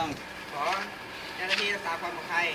องขอเจ้าหน้าที่รักษาความปลอดภัย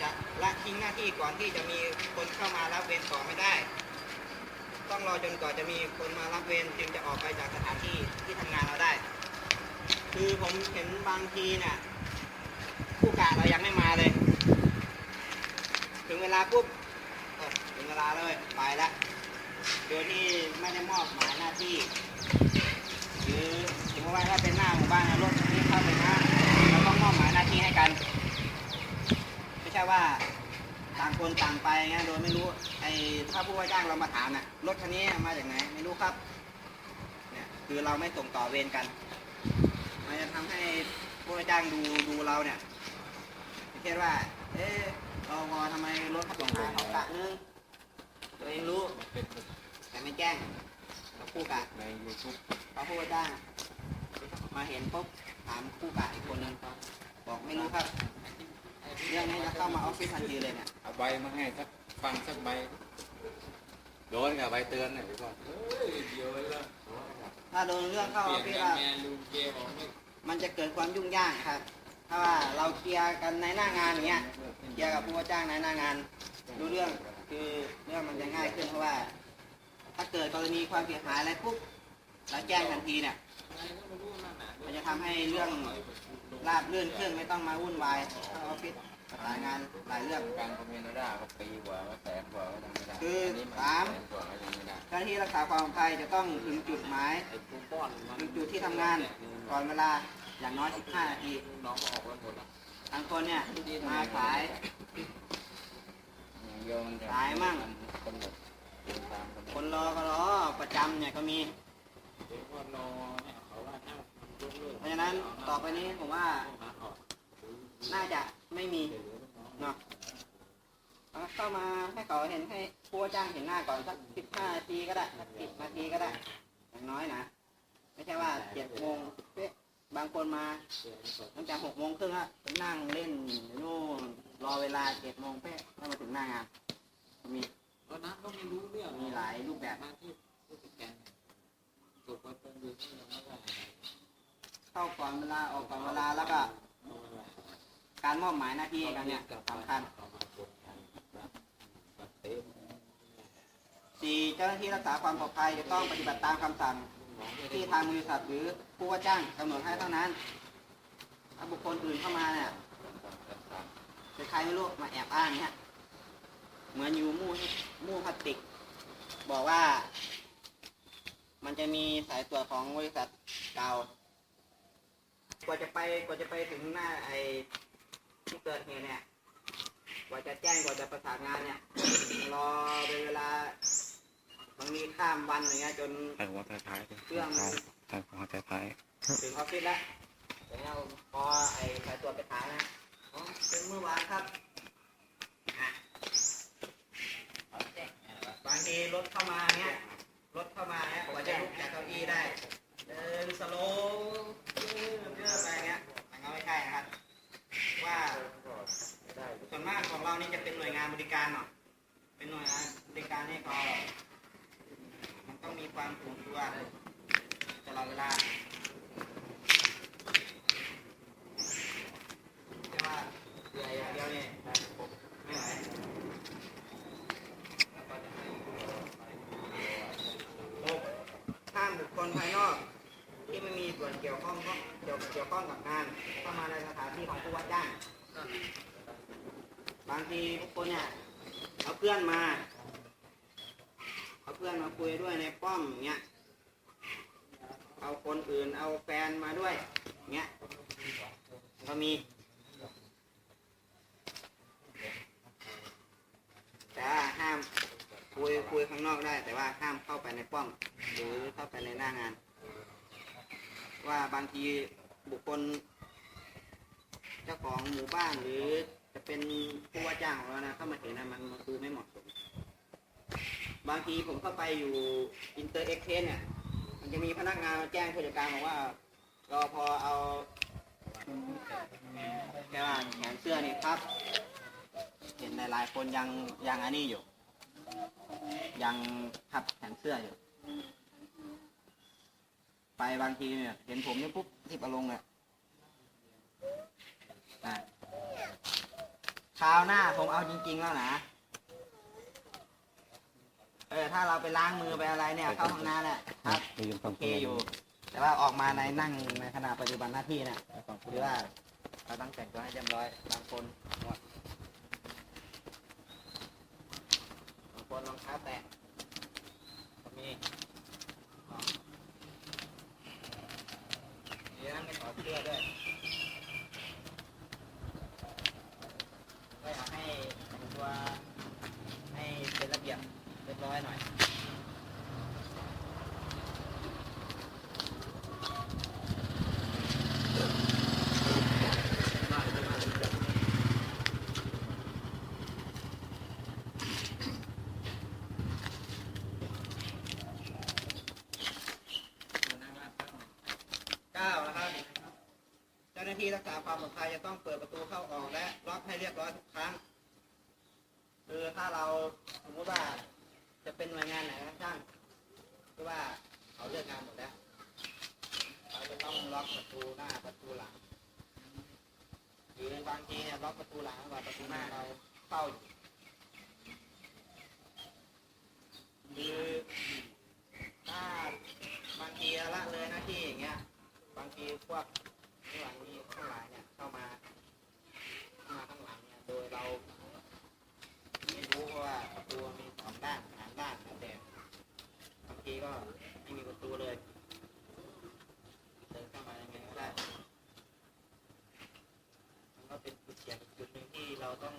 จะละทิ้งหน้าที่ก่อนที่จะมีคนเข้ามารับเวรต่อไม่ได้ ต้องรอจนกว่าจะมีคนมารับเวรจึงจะออกไปจากสถานที่ที่ทำงานเราได้ คือผมเห็นบางทีเนี่ยผู้กะเรายังไม่มาเลย ถึงเวลาปุ๊บถึงเวลาเลยไปละโดยที่ไม่ได้มอบหมายหน้าที่ หรือสมมติว่าถ้าเป็นหน้าหมู่บ้านรถนี้ นี้ให้กัน ไม่ใช่ว่าต่างคนต่างไปเงี้ยโดยไม่รู้ ไอ้ถ้าผู้ว่าจ้างเรามาถามน่ะรถคันนี้มาจากไหนไม่รู้ครับเนี่ยคือเราไม่ส่งต่อเวรกันมันจะทำให้ผู้ว่าจ้างดูดูเราเนี่ยเช่นว่า เอ๊ะรอวอทำไมรถเขาส่งหาเขากนึงตัวเองรู้ แต่ไม่แจ้งเราคู่กะในยูทูบพอผู้ว่าจ้างมาเห็นปุ๊บถามคู่กะอีกคนนึง บอกไม่รู้ครับเรื่องนี้จะเข้ามาออฟฟิศทันทีเลยเนี่ยเอาใบมาให้สักฟังสักใบโดนกับใบเตือนหน่อยพี่ก่อนเฮ้ยเดียวแล้วถ้าโดนเรื่องเข้าออฟฟิศอะแมนลูเกมออกไม่มันจะเกิดความยุ่งยากครับ ถ้าว่าเราเคลียร์กันในหน้างานอย่างเงี้ยเคลียร์กับผู้ว่าจ้างในหน้างานรู้เรื่องคือเรื่องมันจะง่ายขึ้นเพราะว่า ถ้าเกิดกรณีความเสียหายอะไรปุ๊บเราแจ้งทันทีเนี่ย มันจะทำให้เรื่องราบเลื่อนขึ้นไม่ต้องมาวุ่นวายเข้าออฟฟิศหลายงานหลายเรื่อง การคอมเมนต์ได้ก็ปีกว่าก็แสนกว่าก็ยังไม่ได้คืออันนี้นสาม แสนกว่าก็ยังไม่ได้เจ้าหน้าที่รักษาความปลอดภัยจะต้องถึงจุดหมายไอ้ปูป้อนมันถึงจุดที่ทำงานก่อนเวลาอย่างน้อย 15 นาทีน้องก็ออกกันหมดอะบางคนเนี่ยมาสาย อย่างเดียวมันจะสายมั่งกำหนดตามกำหนคดนรอก็รอประจำเนี่ยก็มี เดี๋ยวก็รอ เพราะฉะนั้นต่อไปนี้ผมว่า น่าจะไม่มีเนาะเข้ามาให้เขาเห็นให้ผู้จ้างเห็นหน้าก่อนสัก15นาทีก็ได้สัก10นาทีก็ได้อย่างน้อยนะไม่ใช่ว่า7โมงเป๊ะบางคนมาตั้งแต่6โมงครึ่งอะไปนั่งเล่นนู่นรอเวลา7โมงเป๊ะแล้วมาถึงหน้างานมีตอนนั้นก็ไม่รู้เรื่องมีหลายรูปแบบมากที่ผู้จัดการตกไปเป็นดูที่ยังไม่ได้ เข้าก่อนเวลาออกก่อนเวลาแล้วก็ การมอบหมายหน้าที่กันเนี่ยสำคัญสี่เจ้าหน้าที่รักษาความปลอดภัยจะต้องปฏิบัติตามคำสั่ง ที่ทางบริษัทหรือผู้ว่าจ้างกำหนดให้เท่านั้นถ้าบุคคลอื่นเข้ามาเนี่ยเป็นใครไม่รู้มาแอบอ้างเนี่ยเหมือนอยู่มู่มู่พลาสติก บอกว่า มันจะมีสายตรวจของบริษัทเก่า กว่าจะไปกว่าจะไปถึงหน้าไอ้ที่เกิดเหตุเนี่ย กว่าจะแจ้งกว่าจะประสานงานเนี่ย รอเป็นเวลาบางทีข้ามวันอย่างเงี้ยจน ใส่หัวท้ายท้ายๆเครื่องมันใส่หัวท้ายท้ายถึงออฟฟิศแล้วเดี๋ยวเราพอไอ้สายตรวจไปถามนะอ๋อเป็นเมื่อวานครับอะบางทีรถเข้ามาเนี้ย รถเข้ามาเนี้ยกว่าจะลุกจากเก้าอี้ได้ เดินสโลว์เยอะไปเงี้ยมันก็ไม่ใช่นะครับ ว่าส่วนมากของ เรานี่จะเป็นหน่วยงานบริการเนาะเป็นหน่วยงานบริการนี่ก็มันต้องมีความถูกตัวตลอดเวลาแต่ว่าเหนื่อยอย่างเดียวนี่ยม่ไหวหกห้ามบุคคลภายนอก ที่ไม่มีส่วนเกี่ยวข้องก็เกี่ยวเกี่ยวข้องกับงานเข้ามาในสถานที่ของผู้ว่าจ้าง บางทีทุกคนเนี่ยเอาเพื่อนมาเอาเพื่อนมาคุยด้วยในป้อมอย่างเงี้ยเอาคนอื่นเอาแฟนมาด้วยเงี้ยก็มี แต่ว่าห้ามคุยคุยข้างนอกได้ แต่ว่าห้ามเข้าไปในป้อม หรือเข้าไปในหน้างาน ว่าบางทีบุคคลเจ้าของหมู่บ้านหรือ เป็นผู้ว่าจ้างของเรานะเข้ามาเห็นนะมันมันดูไม่เหมาะสม บางทีผมเข้าไปอยู่อินเตอร์เอ็กเทนเนี่ย มันจะมีพนักงานมาแจ้งผู้จัดการบอกว่ารอพอเอาแค่ว่าแขนเสื้อนี่ครับ เห็นหลายๆคนยังยังอันนี้อยู่ ยังพับแขนเสื้ออยู่ ไปบางทีเนี่ย เห็นผมเนี่ยปุ๊บทิบอารมณ์เนี่ย คราวหน้าผมเอาจริง ๆ แล้วนะ เออ ถ้าเราไปล้างมือไปอะไรเนี่ย เข้าห้องน้ำเนี่ยครับไปยืนฟัโองเคคุณอยู่ แต่ว่าออกมาในนั่งในขณะปฏิบัติหน้าที่เนี่ยหรือว่าเราต้องแต่งตัวให้เรียบร้อยบางคนหมดบางคนรองเท้าแตะก็มีอ๋อเดี๋ยวนั่งไม่ถอดเสื้อด้วยก็อยากให้แต่งตัวให้เป็นระเบียบเรียบร้อยหน่อย เก้านะครับ เจ้าหน้า ที่รักษาความปลอดภัยจะต้องเปิดประตูเข้าออกและล็อกให้เรียบร้อยทุกครั้ง คือถ้าเราสมมติว่าจะเป็นหน่วยงานไหนก็ช่างคือว่าเขาเลิกงานหมดแล้วเราจะต้องล็อกประตูหน้าประตูหลังหรือบางทีเนี่ยล็อกประตูหลังว่าประตูหน้าเราเฝ้าอยู่คือถ้าบางทีละเลยหน้าที่อย่างเงี้ย บางทีพวกข้างหลังนี้ข้างหลังเนี่ยเข้ามาเข้ามาข้างหลังเนี่ยโดยเราไม่รู้เพราะว่าประตูมีสองด้านสามด้านแล้วแต่บางทีก็ไม่มีประตูเลยเดินเข้ามายังไงก็ได้มันก็เป็นจุดเสี่ยงจุดหนึ่งที่ เราต้อง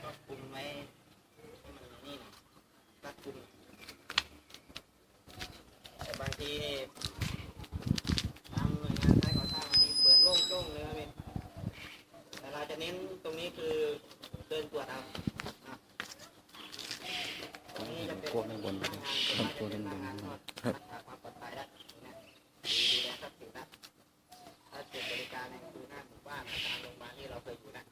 ควบคุมไว้ให้มันนี่หน่อยรัดกุมแต่บางทีนี่ ตามหน่วยงานใช้ก่อสร้างบางทีเปิดโล่งโจ้งเลยนะพี่แต่เราจะเน้นตรงนี้คือเดินตรวจเอาอะตรงนี้จะเป็น พวกด้านบน หน้างาน ทำตัวด้านบน หน้างานทอดรักษาความปลอดภัยแล้วเนี่ยดูแลทรัพย์สินแล้วถ้าจุดบริการเนี่ยคือหน้าหมู่บ้านตามโรงพยาบาลที่เราเคยอยู่นะ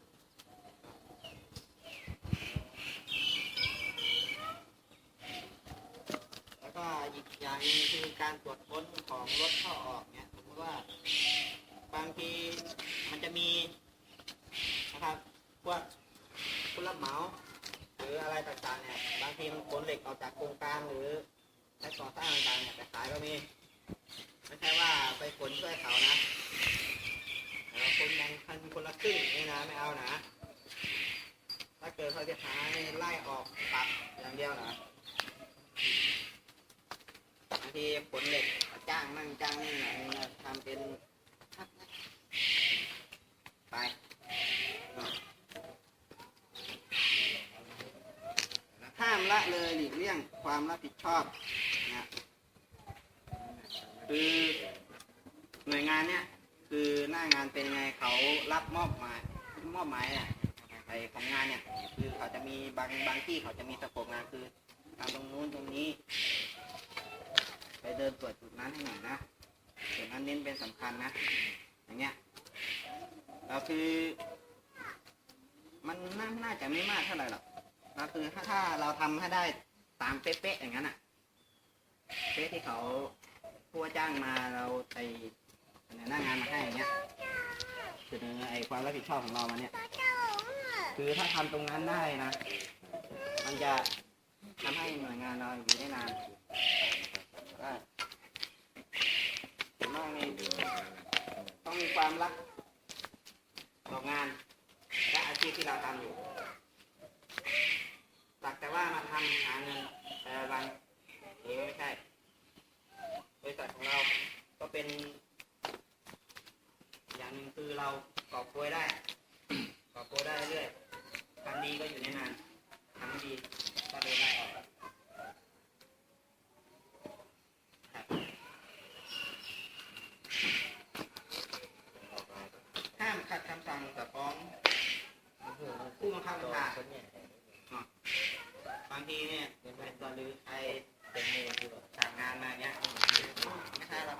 แล้วก็อีกอย่างห นึงคือการตรวจค้นของรถเข้าออกเนี่ยสมมติว่า บางทีมันจะมีนะครับพวกผู้รับเหมาหรืออะไรต่างๆเนี่ยบางทีมันขนเหล็กออกจากโครงการหรือใช้ก่อสร้างต่างๆเนี่ยไปขายก็มีไม่ใช่ว่าไปขนช่วยเขานะเออคนแบ่งคันคนละครึ่งนี่นะไม่เอานะถ้าเกิดเขาจะหาให้ไล่ออกตัดอย่างเดียวนะ ทีขนเหล็กจ้างนั่งจ้างนี่หน่อยนะทำเป็นไปห้ามละเลยหลีกเลี่ยงความรับผิดชอบนะคือหน่วยงานเนี่ยคือหน้างานเป็นไงเขารับมอบหมายมอบหมายเนี่ยไอของงานเนี่ยคือเขาจะมีบางบางที่เขาจะมีสโคปงานคือทำตรงนู้นตรงนี้ เดินตรวจจุดนั้นให้หน่อยนะจุดนั้นเน้นเป็นสำคัญนะ อย่างเงี้ยเราคือ มันน่าน่าจะไม่มากเท่าไหร่หรอกก็คือถ้าถ้าเราทำให้ได้ตามเป๊ะๆอย่างนั้นอะเป๊ะที่เขาผู้ว่าจ้างมาเราไปหน้างานมาให้อย่างเงี้ยเสนอไอ้ความรับผิดชอบของเรามาเนี่ย คือถ้าทำตรงนั้นได้นะ มันจะทำให้หน่วยงานเราอยู่ได้นานก็ผมว่านี่ต้องมี ความรักต่องานและอาชีพที่เราทำอยู่สักแต่ว่ามาทำหาเงินแต่วันนี่ไม่ใช่บริษัทของเราก็เป็น อย่างหนึ่งคือเรากอบโกยได้กอบโกยได้เรื่อยทำดีก็อยู่ได้นานทำไม่ดีก็โดนไล่ออกครับห้ามขัดคำสั่งกับฟ้องผู้บังคับบัญชา บางทีเนี่ยไปตอนหรือใครเป็นมือที่แบบสั่งงานมาเนี้ยไม่ใช่หรอก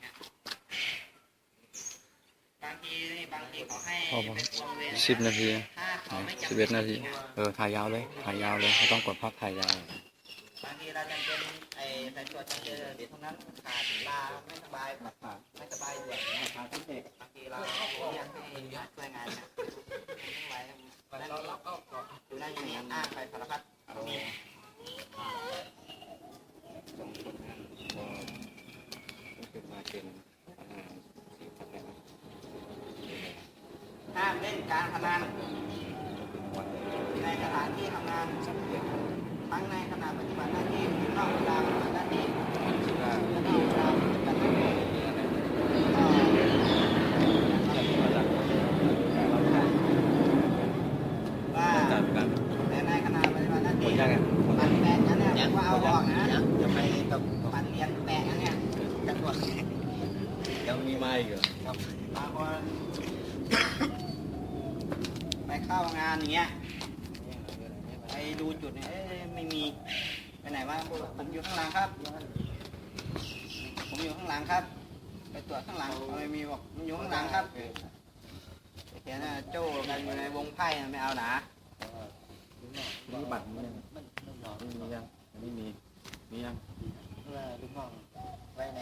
เนี่ยบางทีนี่บางทีเขาให้ พอปะ เป็นวงเว้น สิบนาทีถ้าเขาไม่จำสิบเป็เอ็นดนาทีจริงๆอะเออ ถ่ายยาวเลย ถ่ายยาวเลย ไม่ต้องกดภาพถ่ายยาวบางทีเราจำเป็นไอ้สายตรวจจำเจอเดี๋ยวตรงนั้นขาดลาไม่สบายปัดปากไม่สบายด่วนเนี่ยขาดพิเศษบางทีเราอยากให้ช่วยงานเนี่ยไม่ไหวเราก็ดูได้ยังไงครับอ้างไปสารพัด เอา มี สองคนนั้นพอขึ้นมาเป็นพนักงานสี่พันแล้ว ห้ามเล่นกาน ในสถานที่ทำงานทั้งในขณะปฏิบัติหน้าที่นอกเวลาปฏิบัติหน้าที่และนอกเวลาปฏิบัติหน้าที่ว่าจัดกันแต่ในขณะปฏิบัติหน้าหมที่ดยังไมดปันแปะนั้นเนี่ยว่าเอาออกนะจะไปกับปันเรียนแปะนั้นเนี่ยจะตรวจยังมีมอีกเหรอบางคน เข้างานอย่างเงี้ยไปดูจุดเนี่ยเอ้ยไม่มีไปไหนวะผมอยู่ข้างหลังครับ ผมอยู่ข้างหลังครับ ไปตรวจข้างหลังเอาไม่มีบอกมันอยู่ข้างหลังครับเขียนว่าโจ้กันอยู่ในวงไพ่นะไม่เอาหนามีบัตรมียังไม่มียังไม่มีมียังเพื่อลูกน้องไว้ไหน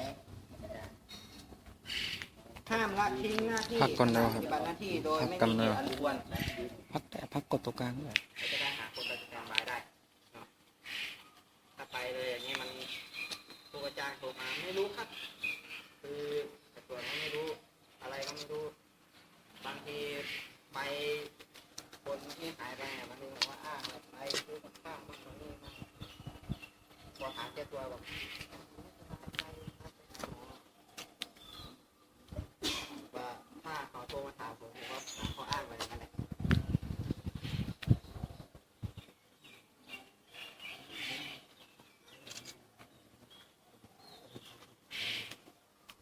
ห้ามละทิ้งหน้าที่พักก่อนแล้วครับปฏิบัติหน้าที่โดยไม่พักมีก่อนเหแล้วตุอันควรพักแต่พักกดตัวกลางด้วยจะได้หาคนไปสแตนบายได้เนาะถ้าไปเลยอย่างนี้มันผู้ประจ้างโทรมาไม่รู้ครับ คือแต่ส่วนก็ไม่รู้ อะไรก็ไม่รู้ บางทีไปคนที่หายไปเนี่ยมันดูว่าอ้างแบบไปซื้อกับข้าวมันนี่มาพอหาเจอตัวบอกว่าถ้าเขาโทรมาถามผมผมก็หาข้ออ้างไปอย่างนั้นแหละ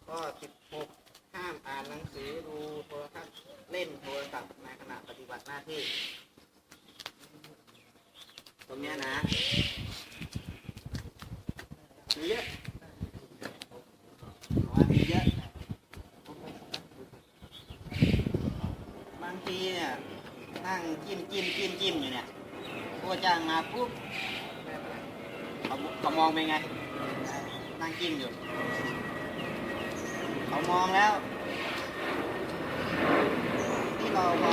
ก็16ห้ามอ่านหนังสือดูโทรทัศน์เล่นโทรศัพท์ในขณะปฏิบัติหน้าที่ ตรงเนี้ยนะมีเยอะว่ามีเยอะ บางทีเนี่ยนั่งจิ้มจิ้มจิ้มจิ้มอยู่เนี่ยผู้จ้างมาปุ๊บเขาเขามองเป็นไง นั่งจิ้มอยู่ เขามองแล้ว ที่เราพอ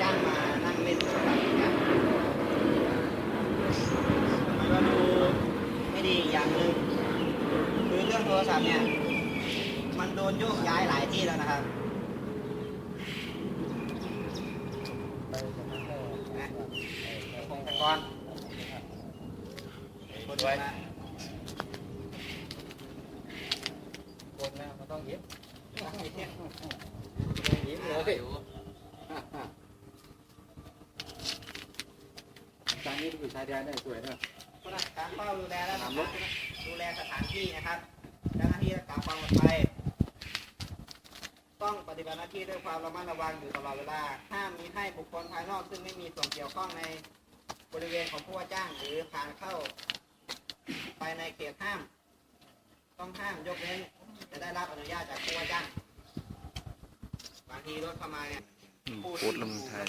จ้างมานั่งเล่นโทรศัพท์เนี่ยมันก็ดู ไม่ดีอย่างหนึ่งคือเรื่องโทรศัพท์เนี่ย มันโดนโยกย้ายหลายที่แล้วนะครับไปสำนักงานนะพงศกรคนไว้นะคนนะมันต้องเย็บยิ้มเลยจานนี้ดูชายแดนได้สวยนะ คนละการเฝ้าดูแลและทำรถดูแลสถานที่นะครับเจ้าหน้าที่รักษาความปลอดภัยต้องปฏิบัติหน้าที่ด้วยความระมัดระวังอยู่ตลอดเวลา ห้ามมีให้บุคคลภายนอกซึ่งไม่มีส่วนเกี่ยวข้องในบริเวณของผู้ว่าจ้างหรือผ่านเข้า ไปในเขตห้าม ต้องห้ามยกเว้นจะได้รับอนุญาตจากผู้ว่าจ้าง บางทีรถเข้ามาเนี่ยพูดแล้วมึงทาย